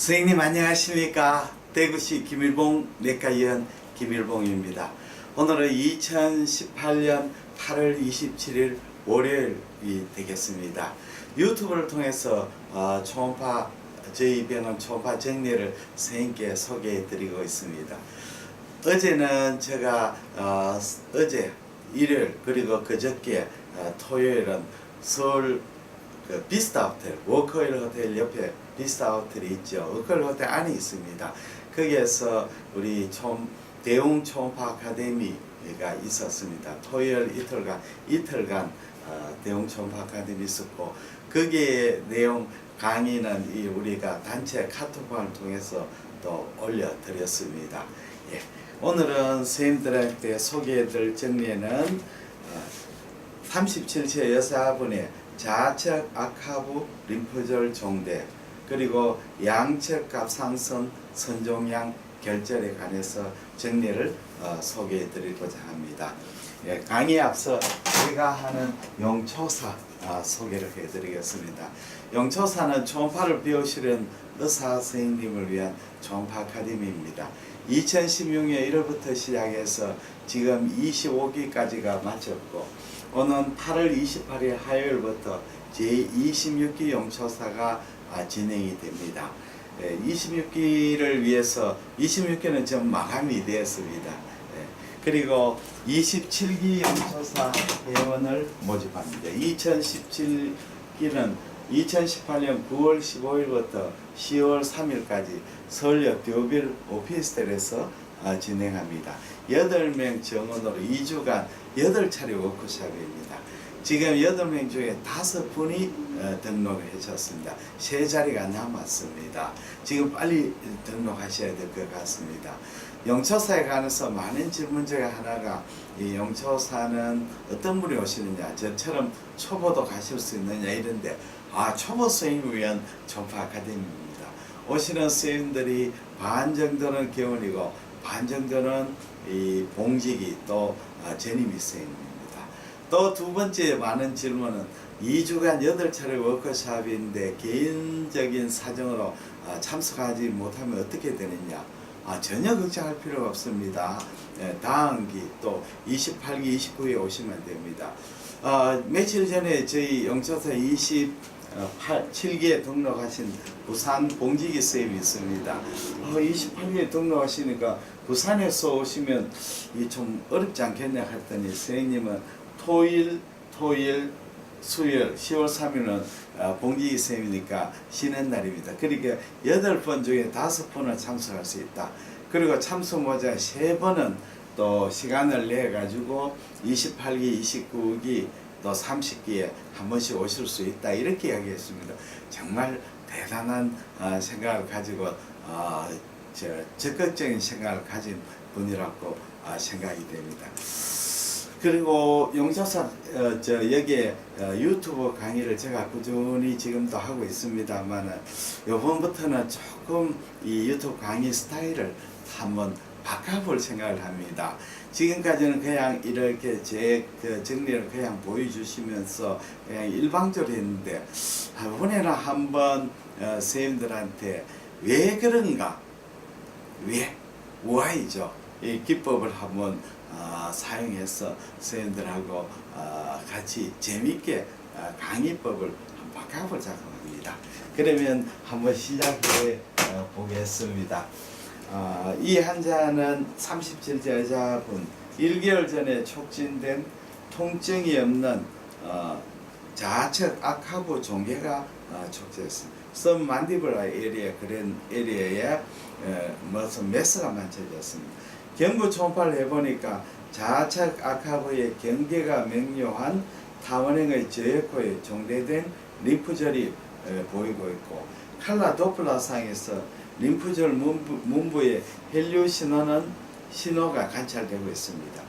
선생님 안녕하십니까? 대구시 김일봉 내과의원 김일봉입니다. 오늘은 2018년 8월 27일 월요일이 되겠습니다. 유튜브를 통해서 어, 초음파 저희 병원 초음파 정리를 선생님께 소개해 드리고 있습니다. 어제는 제가 어, 어제 일요일 그리고 그저께 어, 토요일은 서울 그 비스타 호텔, 워커힐 호텔 옆에 비스타 호텔이 있죠. 워커힐 호텔 안에 있습니다. 거기에서 우리 총 대웅 초음파 아카데미가 있었습니다. 토요일 이틀간 이틀간 어, 대웅 초음파 아카데미 있었고 거기에 내용 강의는 이 우리가 단체 카톡방을 통해서 또 올려드렸습니다. 예. 오늘은 선생님들한테 소개해드릴 정리는 어, 37세 여사분의 좌측 악하부 림프절 종대 그리고 양측 갑상선 선종양 결절에 관해서 정리를 어, 소개해 드리고자 합니다. 예, 강의 앞서 제가 하는 영초사 아, 소개를 해 드리겠습니다. 영초사는 초음파를 배우시는 의사 선생님을 위한 초음파 아카데미입니다. 2016년 1월부터 시작해서 지금 25기까지가 마쳤고 오는 8월 28일 화요일부터 제26기 영초사가 아, 진행이 됩니다. 26기를 위해서 26기는 지금 마감이 되었습니다. 예, 그리고 27기 영초사 회원을 모집합니다. 2017기는 2018년 9월 15일부터 10월 3일까지 서울역 듀빌 오피스텔에서 아, 진행합니다. 8명 정원으로 2주간 8차례 워크숍입니다. 지금 8명 중에 5분이 어, 등록을 해줬습니다. 세 자리가 남았습니다. 지금 빨리 등록하셔야 될 것 같습니다. 영초사에 관해서 많은 질문 중에 하나가 이 영초사는 어떤 분이 오시느냐 저처럼 초보도 가실 수 있느냐 이런데 아 초보 선생님을 위한 전파 아카데미입니다. 오시는 선생님들이 반 정도는 개원이고 반 정도는 이 봉직이 또 아, 전임이 선생님입니다. 또 두 번째 많은 질문은 2주간 8차례 워크숍인데 개인적인 사정으로 아, 참석하지 못하면 어떻게 되느냐 아, 전혀 걱정할 필요가 없습니다. 예, 다음 기 또 28기, 29기에 오시면 됩니다. 어, 며칠 전에 저희 영초사 27기에 등록하신 부산 봉지기 쌤이 있습니다. 어, 28기에 등록하시니까 부산에서 오시면 이좀 어렵지 않겠냐 했더니 선생님은 토일, 토일, 수요일 10월 3일은 어, 봉지기 쌤이니까 쉬는 날입니다. 그러니까 8번 중에 5번을 참석할 수 있다. 그리고 참석 모자 3번은 또 시간을 내 가지고 28기, 29기 또 30기에 한 번씩 오실 수 있다 이렇게 이야기했습니다. 정말 대단한 어, 생각을 가지고 어, 저 적극적인 생각을 가진 분이라고 어, 생각이 됩니다. 그리고 용사사 어, 저 여기에 어, 유튜브 강의를 제가 꾸준히 지금도 하고 있습니다만은 요번부터는 조금 이 유튜브 강의 스타일을 한번 바꿔볼 생각을 합니다. 지금까지는 그냥 이렇게 제 그 정리를 그냥 보여주시면서 그냥 일방적으로 했는데 이번에는 한번 어, 선생님들한테 왜 그런가? 왜? why죠? 이 기법을 한번 어, 사용해서 선생님들하고 어, 같이 재밌게 어, 강의법을 한번 바꿔보자고 합니다. 그러면 한번 시작해 어, 보겠습니다. 어, 이 환자는 37세 여자분 1개월 전에 촉진된 통증이 없는 어, 좌측 악하부 종괴가 어, 촉진했습니다. 썸 만디블라 에리아 그런 에리아에 어, 무슨 메스가 만져졌습니다. 경부 초음파를 해보니까 좌측 악하부의 경계가 명료한 타원행의 저역코에 종대된 림프절이 에, 보이고 있고 칼라 도플라상에서 림프절 문부, 문부 의 헬류 신호는 신호가 관찰되고 있습니다.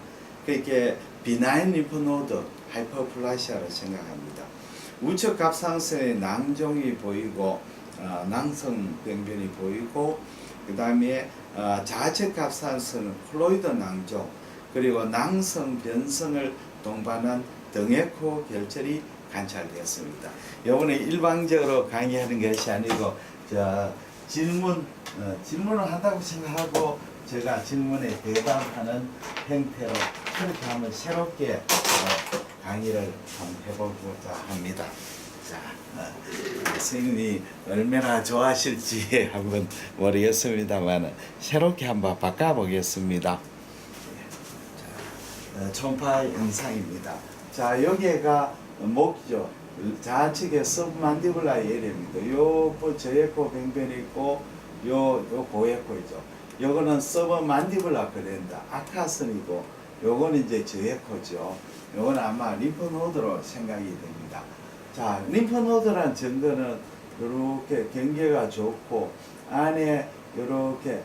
그렇게 비나인 림프노드 하이퍼플라시아로 생각합니다. 우측 갑상선에 낭종이 보이고 어, 낭성 병변이 보이고 그 다음에 어, 갑상선은 콜로이드 낭종 그리고 낭성 변성을 동반한 등에코 결절이 관찰되었습니다. 요번에 일방적으로 강의하는 것이 아니고 저 질문 어, 질문을 한다고 생각하고 제가 질문에 대답하는 형태로 그렇게 한번 새롭게 어, 강의를 한번 해보고자 합니다. 자, 어, 선생님이 얼마나 좋아하실지 한번 모르겠습니다만 새롭게 한번 바꿔보겠습니다. 어, 초음파 영상입니다. 자 여기가 목죠. 좌측에 서브만디블라 에리입니다. 요 뭐, 저에코 뱅변이 있고 요 요 고에코이죠. 요거는 서브만디블라 그랜다 아카슨이고 요거는 이제 저에코죠. 요거는 아마 림프노드로 생각이 됩니다. 자 림프노드란 증거는 이렇게 경계가 좋고 안에 이렇게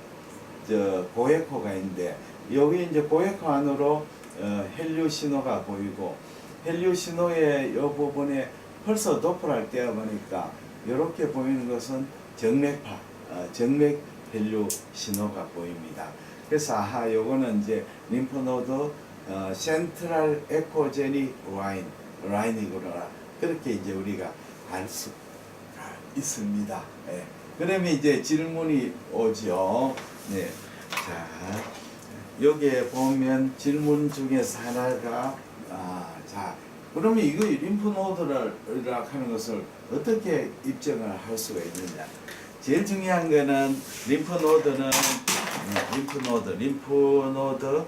저 고에코가 있는데 여기 이제 고에코 안으로 어, 헬류 신호가 보이고 헬류 신호의 이 부분에 펄서 도플할 때 보니까 이렇게 보이는 것은 정맥파, 어, 정맥 헬류 신호가 보입니다. 그래서 아하 요거는 이제 림프노드 어, 센트럴 에코제닉 라인 라인이구나 그렇게 이제 우리가 알 수가 있습니다. 예. 그러면 이제 질문이 오죠. 네. 자, 여기에 보면 질문 중에서 하나가 아, 자, 그러면 이거 림프노드를 하는 것을 어떻게 입증을 할 수가 있느냐? 제일 중요한 거는 림프노드는 네, 림프노드, 림프노드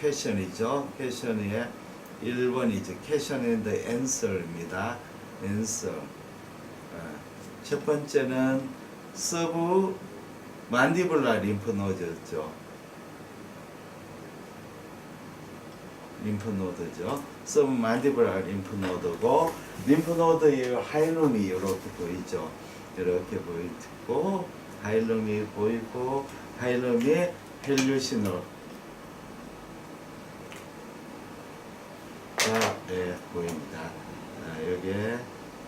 퀘션이죠. 퀘션의 1번이죠. 퀘션 앤드 앤서입니다. 앤서. 어, 첫 번째는 서브 만디블라 림프 노드죠. 림프 노드죠. 서브 만디블라 림프 노드고 림프 노드의 하이룸이 이렇게 보이죠. 이렇게 보이고 하이룸이 보이고 하이룸이 헬류신호 자, 네, 보입니다. 아, 여기에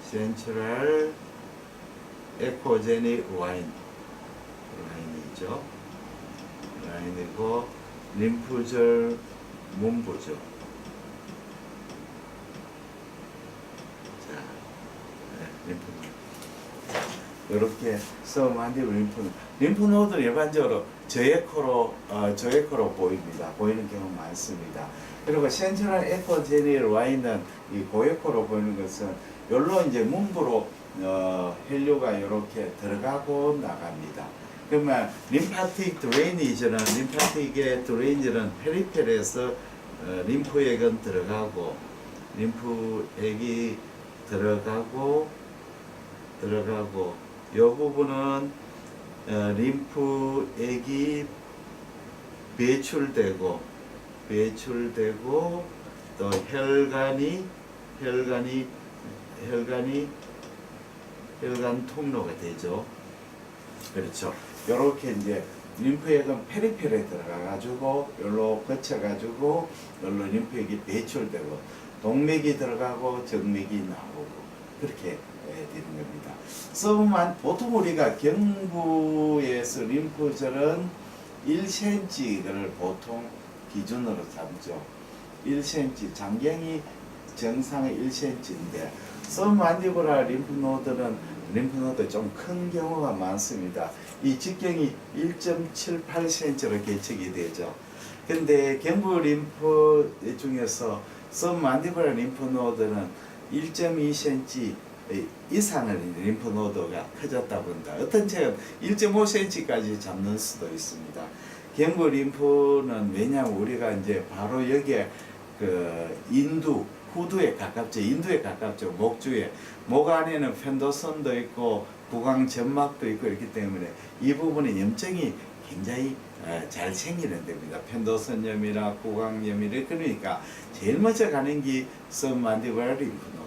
센트럴 에코제닉 와인 라인이죠. 라인이고 림프절 문부죠. 자, 네, 림프노드. 이렇게 서만디브 림프노드. 림프노드는 일반적으로 저에코로 어, 저에코로 보입니다. 보이는 경우 많습니다. 그리고 센트럴 에코제닉 와인은 이 고에코로 보이는 것은 열로 이제 문부로 어, 헬류가 이렇게 들어가고 나갑니다. 그러면 림파틱 드레이니지는 림파틱의 드레이니지는 페리페리에서 어, 림프액은 들어가고 림프액이 들어가고 들어가고 이 부분은 어, 림프액이 배출되고 배출되고 또 혈관이 혈관이 혈관이 혈관 통로가 되죠. 그렇죠. 요렇게 이제 림프액은 페리페리에 들어가 가지고 여기로 거쳐 가지고 여기로 림프액이 배출되고 동맥이 들어가고 정맥이 나오고 그렇게 예, 되는 겁니다. 서브만 보통 우리가 경부에서 림프절은 1cm를 보통 기준으로 잡죠. 1cm 장경이 정상의 1cm인데 서브만디브라 림프노드는 림프노드 좀 큰 경우가 많습니다. 이 직경이 1.78cm로 개척이 되죠. 근데 경부 림프 중에서 서브만디브라 림프노드는 1.2cm 이상의 림프 노드가 커졌다 본다. 어떤 책은 1.5cm까지 잡는 수도 있습니다. 경부 림프는 왜냐하면 우리가 이제 바로 여기에 그 인두 후두에 가깝죠. 인두에 가깝죠. 목주에 목 안에는 편도선도 있고 구강 점막도 있고 이렇기 때문에 이 부분에 염증이 굉장히 어, 잘 생기는 데입니다. 편도선염이나 구강염이나 그러니까 제일 먼저 가는 게 서만디브라 림프노드.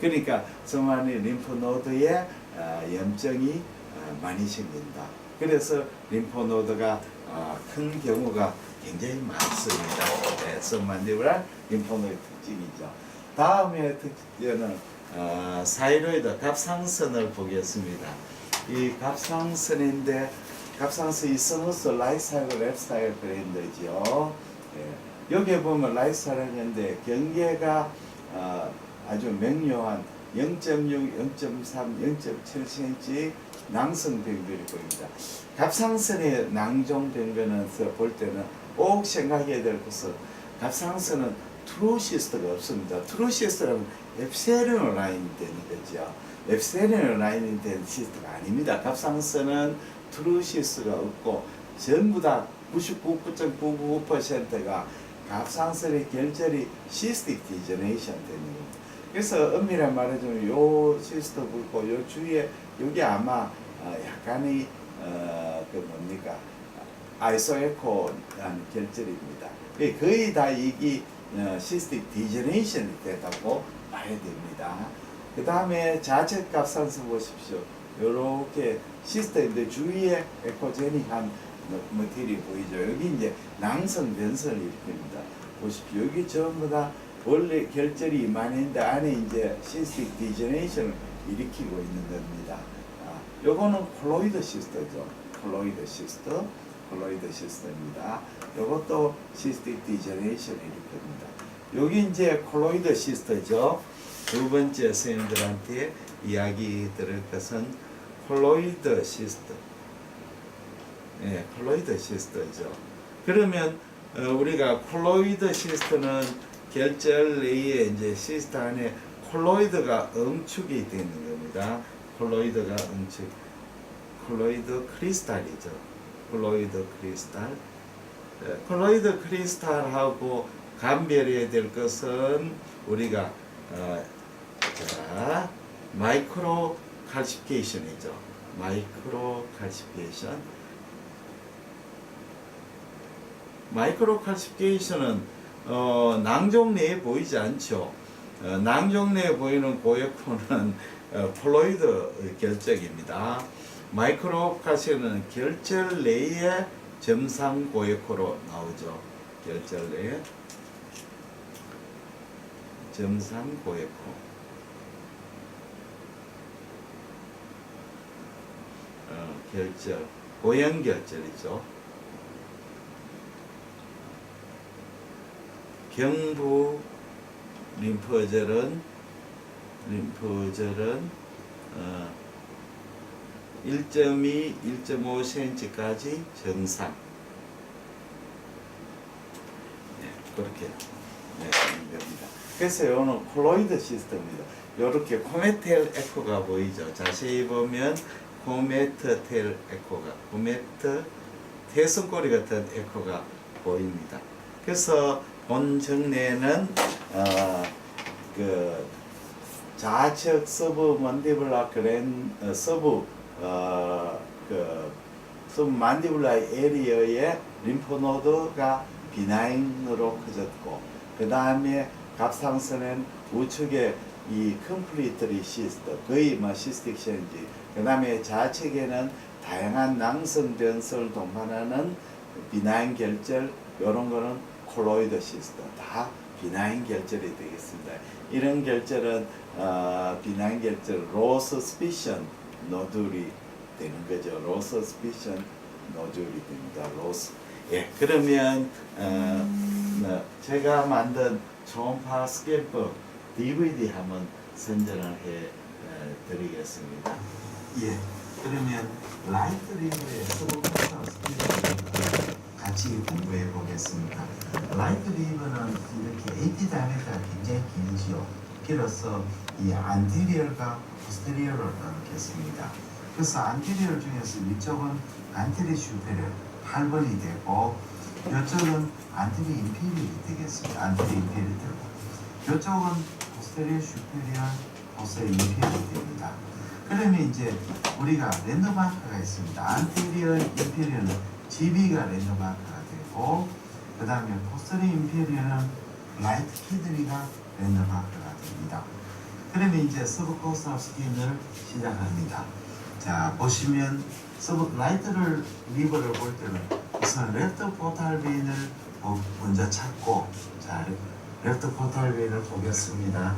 그러니까 서만디 림프노드에 어, 염증이 어, 많이 생긴다. 그래서 림프노드가 어, 큰 경우가 굉장히 많습니다. 네, 서만디브라 림프노드 특징이죠. 다음에 특징은 어, 사이로이드 갑상선을 보겠습니다. 이 갑상선인데 갑상선 이 서너스 라이스타일 랩스타일 브랜드죠. 예. 여기에 보면 라이스타일인데 경계가 어, 아주 명료한 0.6, 0.3, 0.7cm 낭성 병변이 보입니다. 갑상선의 낭종 병변에서 볼 때는 꼭 생각해야 될 것은 갑상선은 트루시스트가 없습니다. 트루시스트라면 앱세리온 라인이 되는 거죠. 앱세리온 라인이 된 시스트가 아닙니다. 갑상선은 트루시스트가 없고 전부 다 99.999%가 갑상선의 결절이 시스틱 디저네이션 되는 겁니다. 그래서 엄밀한 말해주면 요 시스터 붓고 요 주위에 요게 아마 어, 약간의 어 그 뭡니까 아이소에코한 결절입니다. 예, 거의 다 이게 어, 시스틱 디저네이션이 됐다고 봐야 됩니다. 그 다음에 자체 갑상선 보십시오. 요렇게 시스터인데 주위에 에코제닉한 머티리 보이죠. 여기 이제 낭성 변선을 일으킵니다. 보십시오. 여기 전부 다 원래 결절이 이만했는데 안에 이제 시스틱 디저네이션을 일으키고 있는 겁니다. 아, 요거는 콜로이드 시스터죠. 콜로이드 시스터, 콜로이드 시스터입니다. 요것도 시스틱 디저네이션을 일으킵니다. 여기 이제 콜로이드 시스터죠. 두 번째 선생님들한테 이야기 들을 것은 콜로이드 시스터. 예, 콜로이드 시스터죠. 그러면 어, 우리가 콜로이드 시스터는 결절 내에 이제 시스터 안에 콜로이드가 응축이 되는 겁니다. 콜로이드가 응축. 콜로이드 크리스탈이죠. 콜로이드 크리스탈. 예, 콜로이드 크리스탈하고 감별해야 될 것은 우리가 어, 자 마이크로 칼시피케이션이죠. 마이크로 칼시피케이션. 마이크로 칼시피케이션은 어, 낭종 내에 보이지 않죠. 어, 낭종 내에 보이는 고역포는 어, 폴로이드 결적입니다. 마이크로 칼시는 결절 내에 점상 고역포로 나오죠. 결절 내에 점상 고역포. 어, 결절, 고형 결절이죠. 경부 림프절은 림프절은 어, 1.2, 1.5cm까지 정상. 네, 그렇게 네, 겁니다. 그래서 이거는 콜로이드 시스템입니다. 이렇게 코메텔 에코가 보이죠. 자세히 보면 코메트텔 에코가 코메트 태승꼬리 같은 에코가 보입니다. 그래서 본 정례는 어, 그 좌측 서브 만디블라 그랜 어, 서브 어 그 서브 만디블라 에리어의 림프노드가 비나인으로 커졌고 그 다음에 갑상선은 우측에 이 컴플리트리 시스터 거의 뭐 시스틱 션지 그 다음에 좌측에는 다양한 낭성 변성을 동반하는 비나인 결절 이런 거는 콜로이드 시스터 다 비나인 결절이 되겠습니다. 이런 결절은 어, 비나인 결절 로스 스피션 노듈이 되는 거죠. 로스 스피션 노듈이 됩니다. 로스. 예, 그러면 어, 뭐 제가 만든 초음파 스캔법 DVD 한번 선전을 해 어, 드리겠습니다. 예, 그러면 라이트 리브에서 같이 공부해 보겠습니다. 라이트 리브는 이렇게 AP 다이아메트가 굉장히 길지요. 길어서 이 안테리얼과 포스테리얼을 나누겠습니다. 그래서 안테리얼 중에서 이쪽은 안테리 슈페리얼 8번이 되고 이쪽은 안테리 인페리얼이 되겠습니다. 안테리 인페리얼 되고 이쪽은 포스테리얼 슈페리얼 포스테리얼 인페리얼이 됩니다. 그러면 이제 우리가 랜드마크가 있습니다. 안테리얼 인페리얼은 GB가 랜드마크가 되고 그 다음에 포스리 인페리얼은 라이트 키드리가 랜드마크가 됩니다. 그러면 이제 서브 코스탈 스킨을 시작합니다. 자 보시면 서브 라이트를 리버를 볼 때는 우선 레프트 포탈 베인을 보- 먼저 찾고 자 레프트 포탈 베인을 보겠습니다.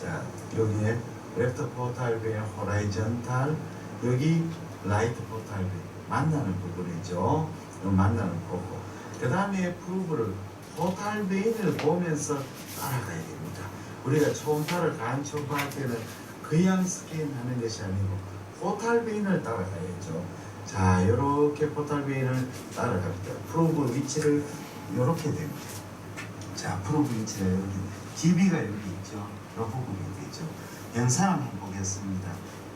자 여기에 레프트 포탈 베인 호라이전탈 여기 라이트 포탈 베인 만나는 부분이죠. 요 만나는 거고 그 다음에 프루브를 포탈 베인을 보면서 따라가야 됩니다. 우리가 초음파를 간초음파할 때는 그냥 스캔 하는 것이 아니고 포탈 베인을 따라가야죠. 자, 이렇게 포탈 베인을 따라갑니다. 프로브 위치를 이렇게 됩니다. 자, 프로브 위치가 여기, GB가 여기 있죠. 이 부분이 되죠. 영상을 한번 보겠습니다.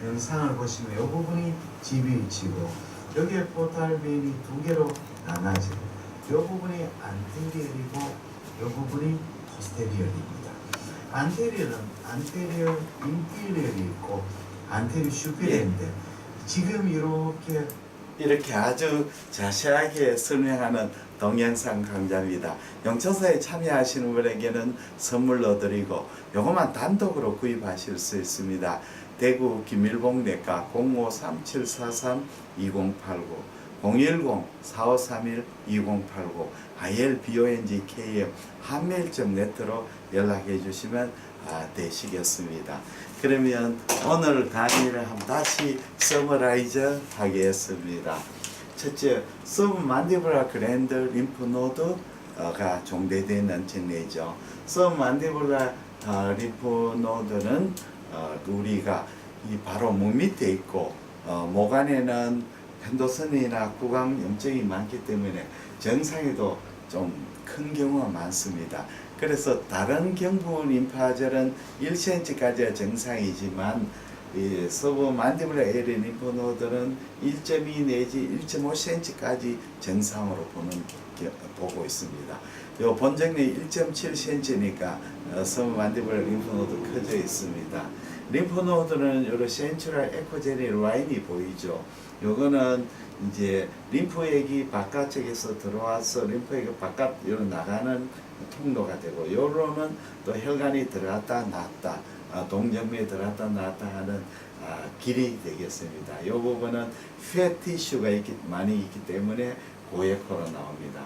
영상을 보시면 이 부분이 GB 위치고 여기에 포탈베인이 두 개로 나눠지고 이 부분이 안테리얼이고 이 부분이 포스테리얼입니다. 안테리얼은 안테리얼 인피리얼이 있고 안테리얼 슈피리얼인데 지금 이렇게 이렇게 아주 자세하게 설명하는 동영상 강좌입니다. 영천사에 참여하시는 분에게는 선물로 드리고 요것만 단독으로 구입하실 수 있습니다. 대구 김일봉 내과 053-743-2089 010-4531-2089 ILBONGKM 한메일.net로 연락해 주시면 아, 되시겠습니다. 그러면 오늘 강의를 한번 다시 서머라이즈 하겠습니다. 첫째, 서브만디블라 그랜드 림프 노드가 종대되는 진리죠. 서브만디블라 어, 림프 노드는 어, 우리가 이 바로 목 밑에 있고 어, 목 안에는 편도선이나 구강 염증이 많기 때문에 정상에도 좀 큰 경우가 많습니다. 그래서 다른 경부 림파절은 1cm까지가 정상이지만 이 서브 만디블라 에리 림프노드는 1.2 내지 1.5cm까지 정상으로 보는 겨- 보고 있습니다. 요 본정리 1.7cm니까 어, 서브 만디블라 림프노드 커져 있습니다. 림프노드는 요런 센츄럴 에코제니 라인이 보이죠. 요거는 이제 림프액이 바깥쪽에서 들어와서 림프액이 바깥으로 나가는 통로가 되고 요로는 또 혈관이 들어갔다 나왔다 아, 동정맥에 들어갔다 나왔다 하는 아, 길이 되겠습니다. 요 부분은 폐티슈가 있기, 많이 있기 때문에 고액호로 나옵니다.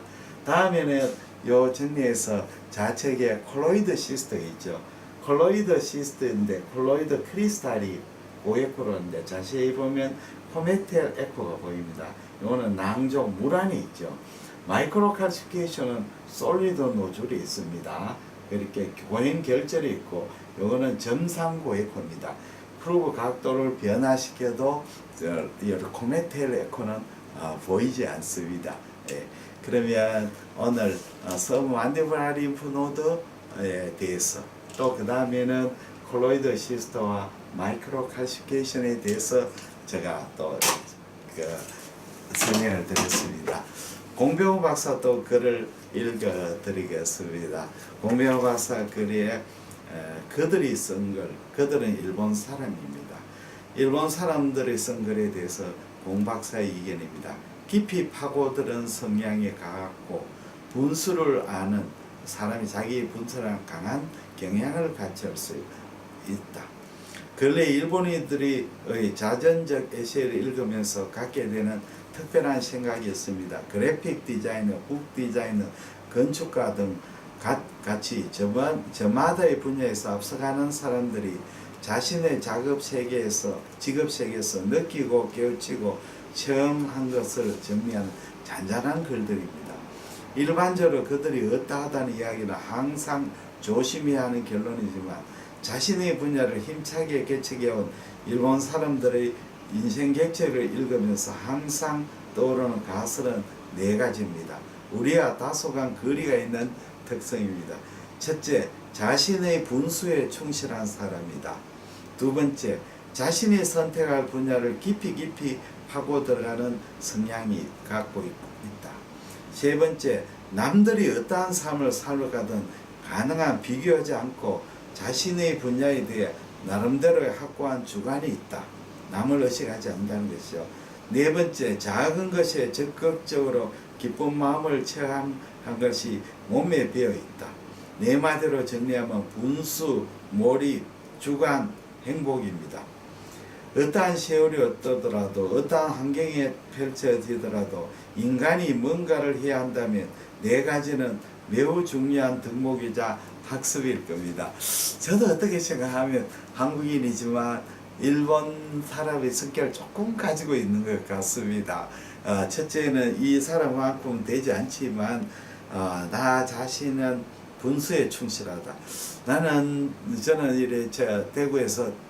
다음에는 요 정리에서 좌측에 콜로이드 시스트가 있죠. 콜로이드 시스트인데 콜로이드 크리스탈이 고액호로인데 자세히 보면 포메텔 에코가 보입니다. 이거는 낭족 물 안에 있죠. 마이크로 칼시피케이션은 솔리드 노즐이 있습니다. 이렇게 고행 결절이 있고 이거는 점상고 에코입니다. 프로브 각도를 변화시켜도 저, 이 코메텔 에코는 어, 보이지 않습니다. 예. 그러면 오늘 어, 서브 만디블라 림프 노드에 대해서 또 그 다음에는 콜로이드 시스터와 마이크로 칼시피케이션에 대해서 제가 또 그 설명을 드렸습니다. 공병호 박사 또 글을 읽어 드리겠습니다. 공병호 박사 글에 에, 그들이 쓴 글, 그들은 일본 사람입니다. 일본 사람들이 쓴 글에 대해서 공 박사의 의견입니다. 깊이 파고들은 성향이 강하고 분수를 아는 사람이 자기 분수랑 강한 경향을 갖출 수 있다. 근래 일본인들이 의 자전적 에세이를 읽으면서 갖게 되는 특별한 생각이 있습니다. 그래픽 디자이너, 북 디자이너, 건축가 등 가- 같이 저마, 저마다의 분야에서 앞서가는 사람들이 자신의 작업 세계에서 직업 세계에서 느끼고 깨우치고 체험한 것을 정리한 잔잔한 글들입니다. 일반적으로 그들이 어떠하다는 이야기는 항상 조심해야 하는 결론이지만 자신의 분야를 힘차게 개척해온 일본 사람들의 인생 객체를 읽으면서 항상 떠오르는 가설은 네 가지입니다. 우리와 다소간 거리가 있는 특성입니다. 첫째, 자신의 분수에 충실한 사람이다. 두 번째, 자신이 선택할 분야를 깊이 깊이 파고 들어가는 성향이 갖고 있- 있다. 세 번째, 남들이 어떠한 삶을 살아가든 가능한 비교하지 않고 자신의 분야에 대해 나름대로의 확고한 주관이 있다. 남을 의식하지 않는다는 것이죠. 네 번째, 작은 것에 적극적으로 기쁜 마음을 체험한 것이 몸에 배어 있다. 네 마디로 정리하면 분수, 몰입, 주관, 행복입니다. 어떠한 세월이 어떠더라도 어떠한 환경에 펼쳐지더라도 인간이 뭔가를 해야 한다면 네 가지는 매우 중요한 덕목이자 학습일 겁니다. 저도 어떻게 생각하면 한국인이지만 일본 사람의 성격을 조금 가지고 있는 것 같습니다. 어, 첫째는 이 사람만큼 되지 않지만 어, 나 자신은 분수에 충실하다. 나는 저는 이래 저 대구에서 에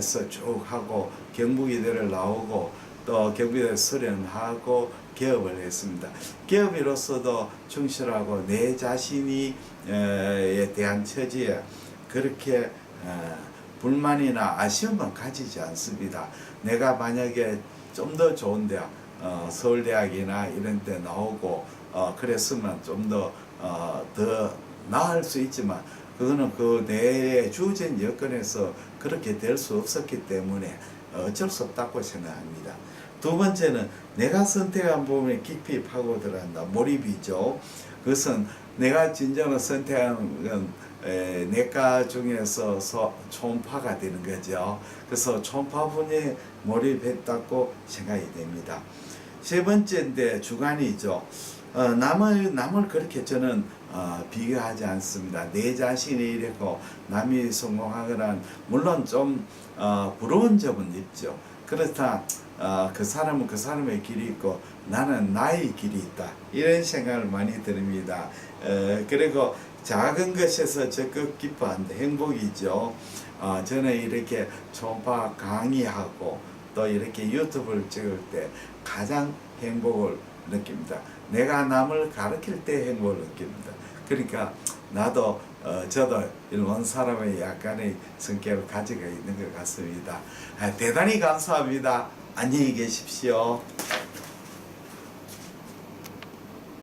서쭉 하고 경북이대를 나오고 또 경북이대 수련하고 개업을 했습니다. 기업인으로서도 충실하고 내 자신이 에 대한 처지에 그렇게 어, 불만이나 아쉬움은 가지지 않습니다. 내가 만약에 좀 더 좋은 대학, 어, 서울대학이나 이런 데 나오고 어, 그랬으면 좀더 어, 더 나을 수 있지만 그거는 그내 주어진 여건에서 그렇게 될 수 없었기 때문에 어쩔 수 없다고 생각합니다. 두 번째는 내가 선택한 부분에 깊이 파고들어간다. 몰입이죠. 그것은 내가 진정으로 선택한 건 에, 내과 중에서 서, 초음파가 되는 거죠. 그래서 초음파분에 몰입했다고 생각이 됩니다. 세 번째인데 주관이죠. 어, 남을 남을 그렇게 저는 어, 비교하지 않습니다. 내 자신이 이랬고 남이 성공하거나 물론 좀 어, 부러운 점은 있죠. 그렇다 어, 그 사람은 그 사람의 길이 있고 나는 나의 길이 있다 이런 생각을 많이 드립니다. 어, 그리고 작은 것에서 적극 기뻐한다 행복이죠. 어, 저는 이렇게 초음파 강의하고 또 이렇게 유튜브를 찍을 때 가장 행복을 느낍니다. 내가 남을 가르칠 때 행복을 느낍니다. 그러니까 나도 어, 저도 일본 사람의 약간의 성격을 가지고 있는 것 같습니다. 아, 대단히 감사합니다. 안녕히 계십시오.